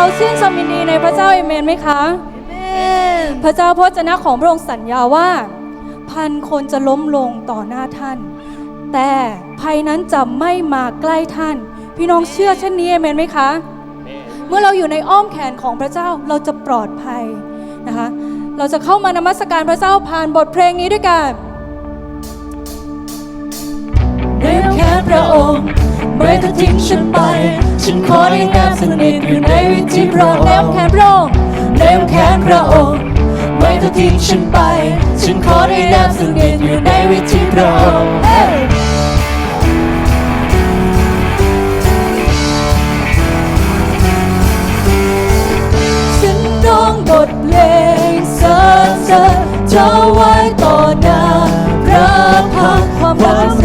เราชื่นชมยินดีในพระเจ้าเอเมนไหมคะพระเจ้าพระเจ้าของพระองค์สัญญาว่า พันคนจะล้มลงต่อหน้าท่าน แต่ภัยนั้นจะไม่มาใกล้ท่าน พี่น้องเชื่อเช่นนี้เอเมนไหมคะ เมื่อเราอยู่ในอ้อมแขนของพระเจ้าเราจะปลอดภัยนะคะ เราจะเข้ามานมัสการพระเจ้าผ่านบทเพลงนี้ด้วยกันในแค่พระองค์ไม่ต้องทิ้งฉันไป ฉันขอได้แนบสนิทอยู่ในวิถีพระองค์แนวแขนพระองค์ในแค่พระองค์ไม่ต้องทิ้งฉันไป ฉันขอได้แนบสนิทอยู่ในวิถีพระองค์ฉันร้องบทเพลงสรรเสริญเจ้าไว้ต่อหน้าพระพักความ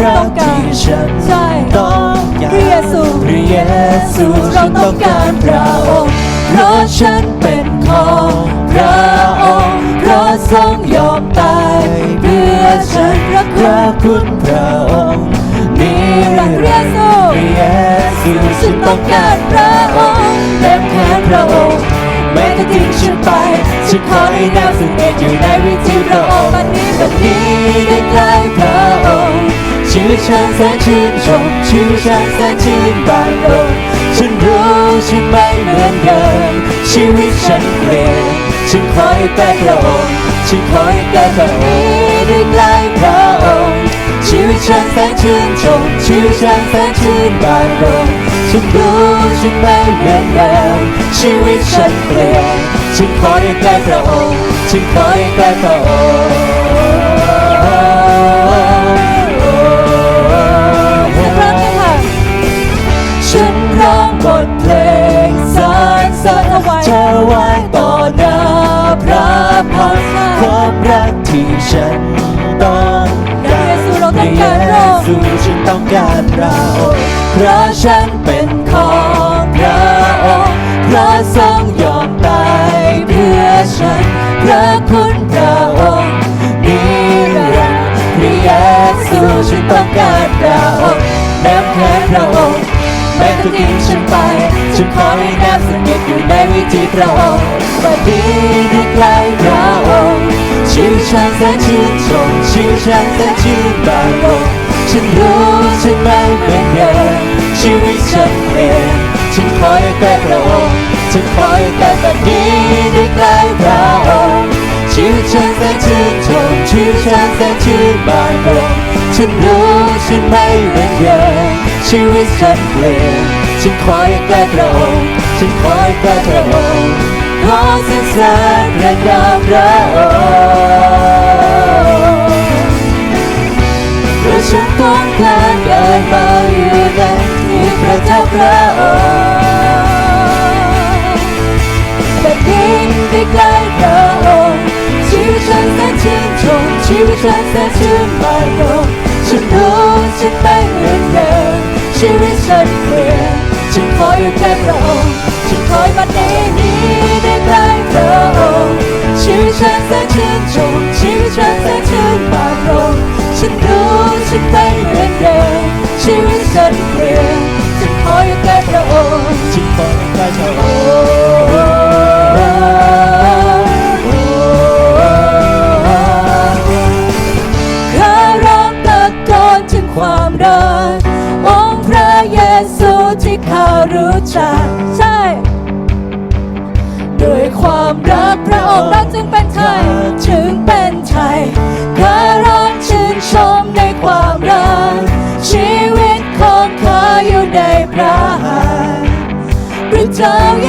รักที่ฉันต้องการพระเยซูพระ เยซูเราต้องการพระองค์เพราะฉันเป็นของพระองค์เพราะทรงยอมตายเพื่อฉันรักพระคุณพระองค์นิรันดร์พระเยซูพระเยซูฉันต้องการพระองค์เต็มแค่พระองค์ไม่ต้องทิ้งฉันไปฉันขอให้นวสนิทอยู่ในวิถีพระองค์บัดนี้บัดนี้ได้ใกล้พระองค์ ชีวิตฉันแสนชื่นชมชีวิตฉันแสนชื่นบานรมฉันรู้ฉันไม่เหมือนเดิมชีวิตฉันเปลี่ยนฉันขอให้ใกพระองค์ฉันขอให้ใกพระองค์ได้ใกล้พระองค์ชีวิตฉันแสนชื่นชมชีวิตฉันแสนชื่นบานรมฉันรู้ฉันไม่เหมือนเดิมชีวิตฉันเปลี่ยนฉันขอให้ใกพระองค์ฉันขอให้ใกพระองค์ พราะฉันเป็นของพระองค์พระทรงยอมตายเพื่อฉันพระคุณพระองค์นิรันดร์พระเยซูฉันต้องการเราแนบแค่พระองค์ไม่ต้องทิ้งฉันไปฉันขอให้แนบสนิทอยู่ในวิถีพระองค์บัดนี้ได้ใกล้พระองค์ชีวิตฉันแสนชื่นชมชีวิตฉันแสนชื่นบานรม ฉันรู้ฉันไม่เป็นเดิมชีวิตฉันเปลี่ยนฉันขอให้ใกล้พระองค์ฉันขอให้ใกล้บัดนี้ได้ใกล้พระองค์ชีวิตฉันแสนชื่นชมชีวิตฉันแสนชื่นบานรมฉันรู้ฉันไม่เป็นเดิมชีวิตฉันเปลี่ยนฉันขอให้ใกล้พระองค์ฉันขอให้ใกล้พระองค์ขอสรรเสริญพระนามพระองค์ ต้องการเดินมาอยู่ในที่พระเจ้าพระองค์แต่ยิ่ได้ใกล้พระองค์ชีวิตฉันแสนชื่นชมชีวิตฉันแสนชื่นบานรมฉันรู้ฉันไม่เหมือนเดิมชีวิตฉันเปลี่ยนฉันขออยู่ใกล้พระองค์ฉันขอให้วันนี้นี้ได้ใกล้พระองค์ชีวิตฉันแสนชื่นชมชีวิตฉันแสนชื่นบานรม ฉันรู้ฉันไปเหมือนเดิมชีวิตฉันเปลี่ยนฉันขออยู่ใกล้พระองค์ฉันขออยู่ใกล้พระองค์ พร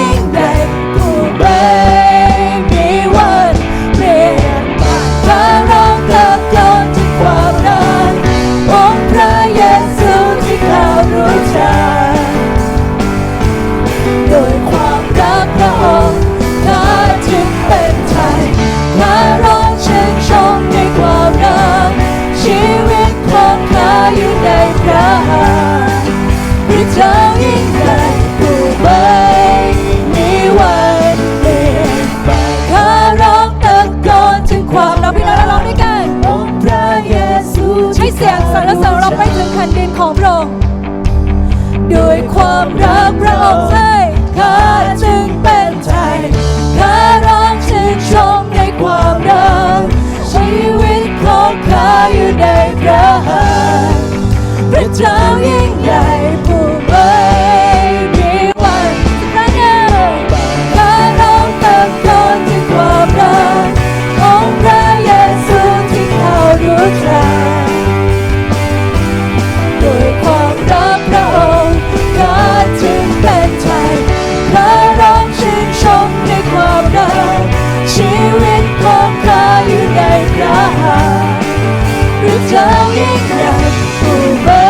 ยิ่งใหญ่ผู้ไม่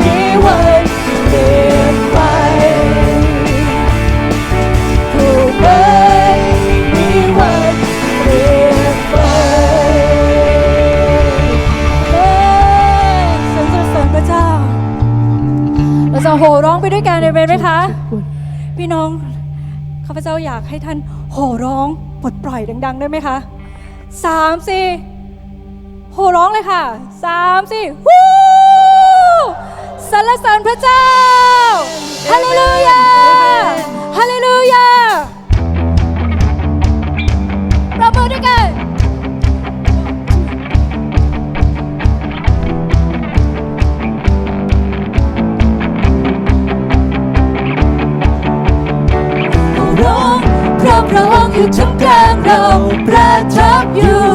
มีวันเปลี่ยนไปผู้ไม่มีวันเปลี่ยนไปเย้ยสรรเสริญพระเจ้า เราจะโห่ร้องไปด้วยกันเอเมนไหมคะ พี่น้อง ข้าพเจ้าอยากให้ท่านโห่ร้องปลดปล่อยดัง ๆ ได้ไหมคะสามสี่ โหร้องเลยค่ะสามสี่วู้สรรเสริญพระเจ้าฮาเลลูยาฮาเลลูยาปรบมือด้วยกันร้องเพราะพระองค์อยู่ท่ามกลางเราประทับอยู่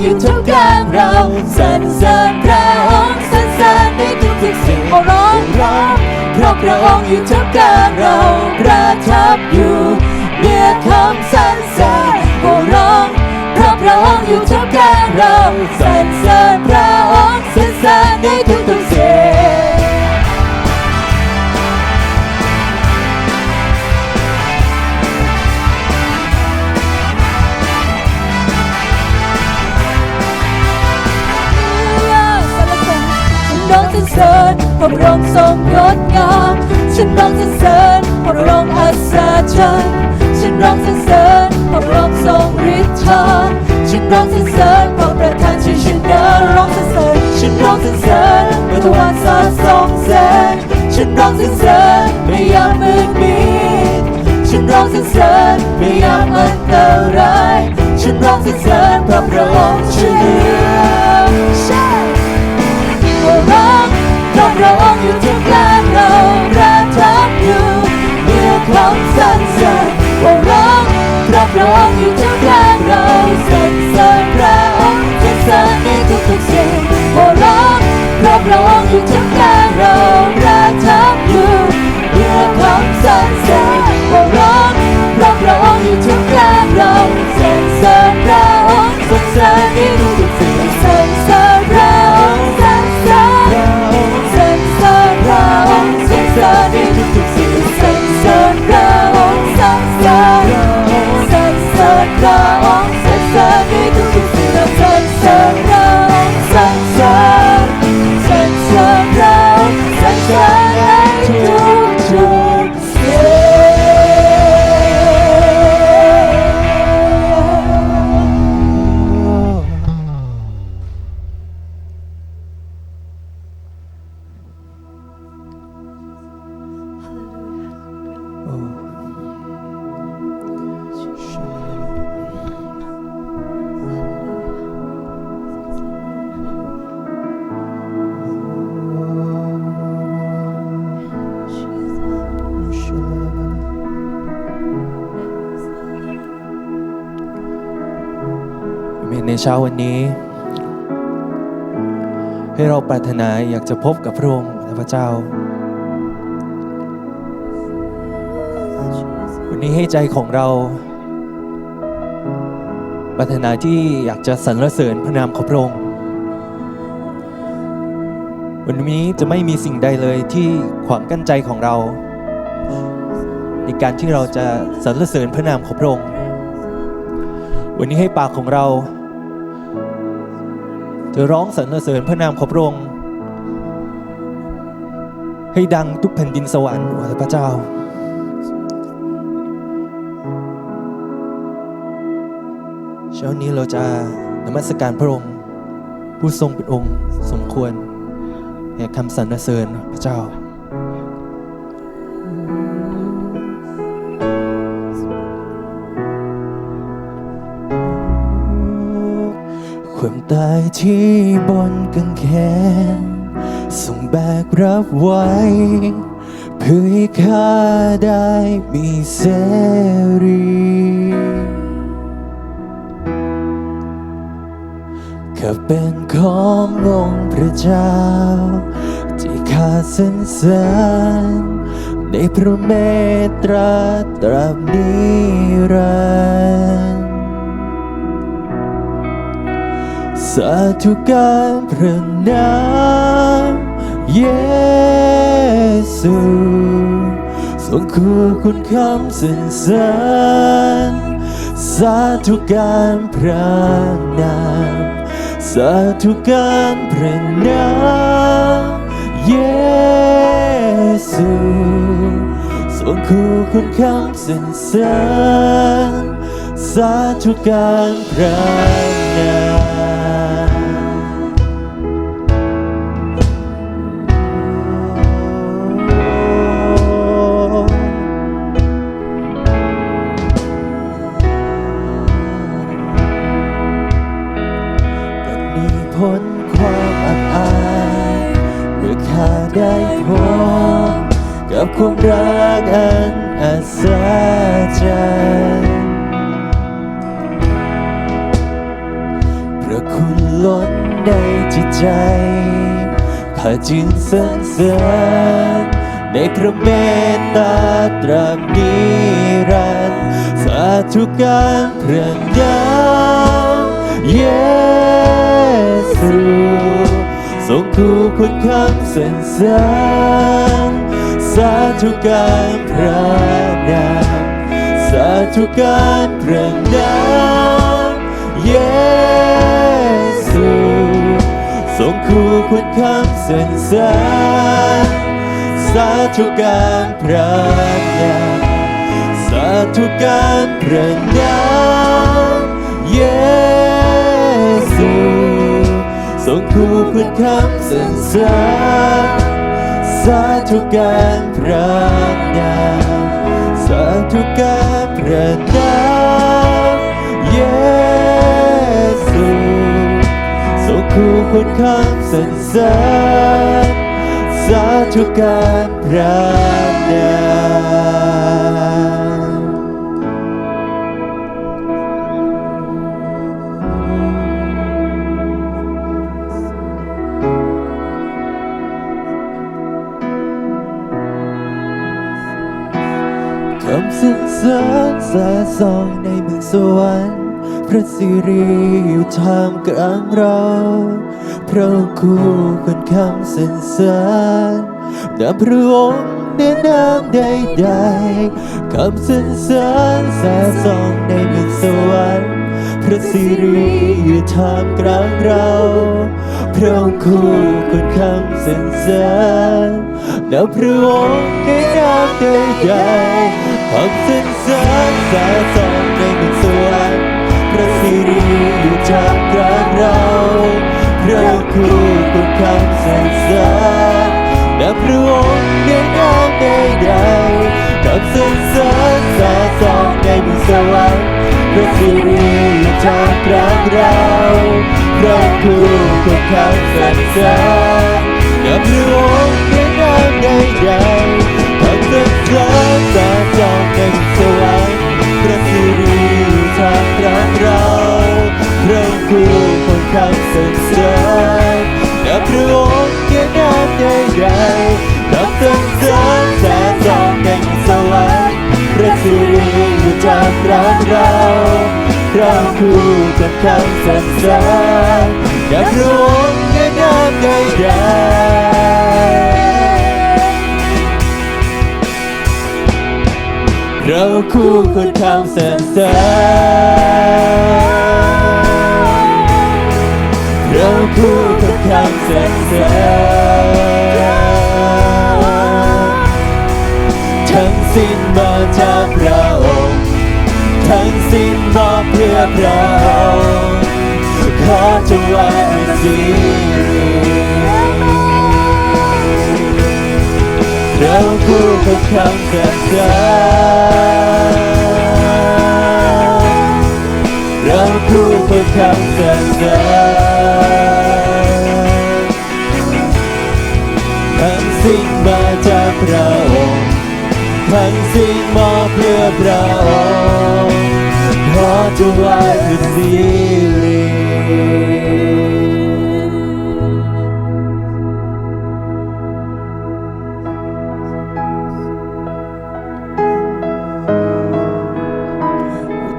อยู่ทุกกลางเราสรรเสริญพระองค์สรรเสริญในทุกๆสิ่งโอ้ร้องร้องเพราะพระองค์อยู่ทุกกลางเราประทับอยู่เนือคำสรรเสริญโอ้ร้องเพราะพระองค์อยู่ทุกกลางเราสรรเสริญพระองค์สรรเสริญในทุกๆสิ่ง เสริญพระองค์ทรงงดงามฉันร้องสรรเสริญพระองค์อัศจรรย์ฉันร้องสรรเสริญพระองค์ทรงฤทธาฉันร้องสรรเสริญพระประทานชัยชนร้องสรรเสริญฉันร้องสรรเสริญเมื่อทวารสาสองแสนฉันร้องสรรเสริญไม่ยามมืดมิดฉันร้องสรรเสริญไม่ยามอันตรายฉันร้องสรรเสริญพระพระองค์ช่วย ร้องอยู่ทุกกลางเราประทับอยู่เมื่อความสรรเสริญว่าร้องรับร้องอยู่ทุกกลางเราสรรเสริญพระองค์สรรเสริญในทุกๆสิ่งว่าร้องรับร้องอยู่ทุกกลางเร ในเช้าวันนี้ ให้เราปรารถนาอยากจะพบกับพระองค์และพระเจ้า นี้ให้ใจของเราปรารถนาที่อยากจะสรรเสริญพระนามของพระองค์วันนี้จะไม่มีสิ่งใดเลยที่ขวางกั้นใจของเรา ในการที่เราจะสรรเสริญพระนามของพระองค์วันนี้ให้ปากของเรา จะร้องสรรเสริญพระนามของพระองค์ให้ดังทุกแผ่นดินสวรรค์พระเจ้า ช้านี้เราจะนมัสการพระองค์ ผู้ทรงเป็นองค์สมควรแห่คำสรรเสริญพระเจ้าความตายที่บนกังแขนส่งแบกรับไว้ เพื่อให้ข้าได้มีเสรี ข้าเป็นขององค์พระเจ้า ที่ข้าสรรเสริญในพระเมตตราตราบนิรันดร์สาธุการพระนามเยซูทรงคู่คุณคำสรรเสริญสาธุการพระนาม สาธุการพระนามเยซูทรงคู่คุณคำสรรเสริญสาธุการพระ สรรเสริญในพระเมตตาตราบนิรันดร์สาธุการพระนามเยซูทรงคู่คุณคำสรรเสริญสาธุการพระนามสาธุการพระนามเย คู่คุณคำสรรเสริญสาธุการพระนาสาธุการพระนามเยซูทรงคู่คุณคำสรรเสริญสาธุการพระนาสาธุการพระนาม ทรงคู่คุณคำสรรเสริญสาธุการพระนามคำสรรเสริญแสส่องในเมืองสวรรค์ พระสิริอยู่ท่ามกลางเราพระคู่คนคำสรรเสริญนำพระองค์แนะนำใดๆคำสรรเสริญแสสองในเมืองสวรรค์พระสิริอยู่ท่ามกลางเราพระองค์คู่คนคำสรรเสริญนำพระองค์แนะนำใดๆคำสรรเสริญแสสองใน พระสิริอยู่ท่ามกลางเราพระค์คู่คุณคำสรรเสริญและพระองค์แนะนำใดๆคำสรรเสริญแสส่องในมือสวรรค์พระสิริอยู่ท่ามกลางเราพระค์คู่คุณคำสรรเสริญและพระองค์แนะนำใดๆคำใดๆคำสรรเสริญแสส่องในเมืองสวรรค์พระสิริอยู่ท่ากลางเราพระองค์คู่คนคำสรรเสริญและพระองค์แนะนำใดๆเราคู่คนคำสรรเสริญา คู่คนคำสรรเสริญทั้งสิ้นมาจากพระองค์ทั้งสิ้นมาเพื่อพระองค์ขอจงวางสิริเราคู่คนคำสรรเสริญเราคู่เพื่อคำสรรเมาจากพระองค์ทั้งสิ้นมอบเพื่อพระองค์ขอจะวายคือสิริ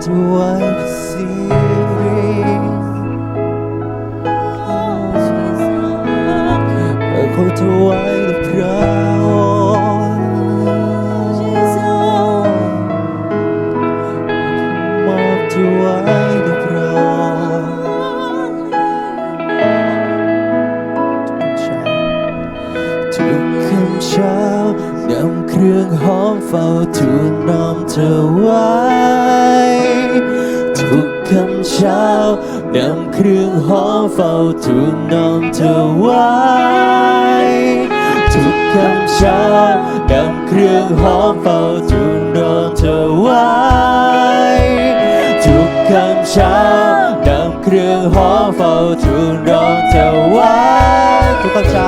จะวายคือสิริขอจะวาย หอมเฝ้าจูลรอเธอไว้ทุกค่ำเช้านำเครื่องหอมเฝ้าจูลรอเธอไว้ทุกค่ำเช้า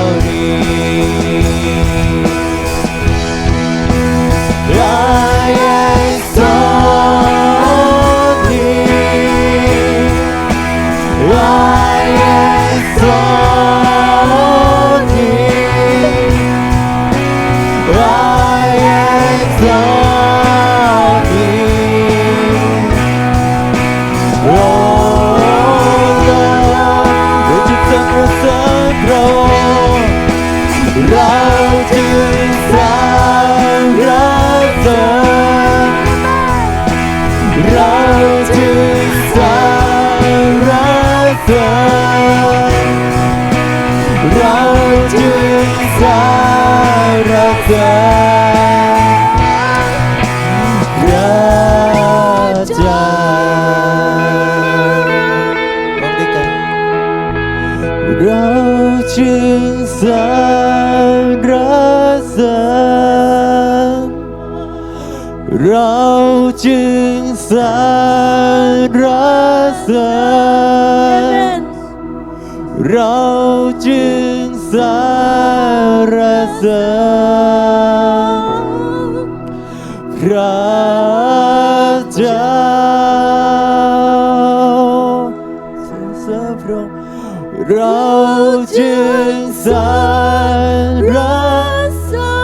จึงสารสารเราจึงสารสารเราจึงสารสาร จึงสารสา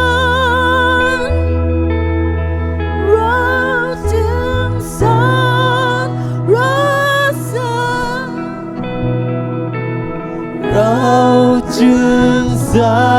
รเราจึงสารสารเราจึงสาร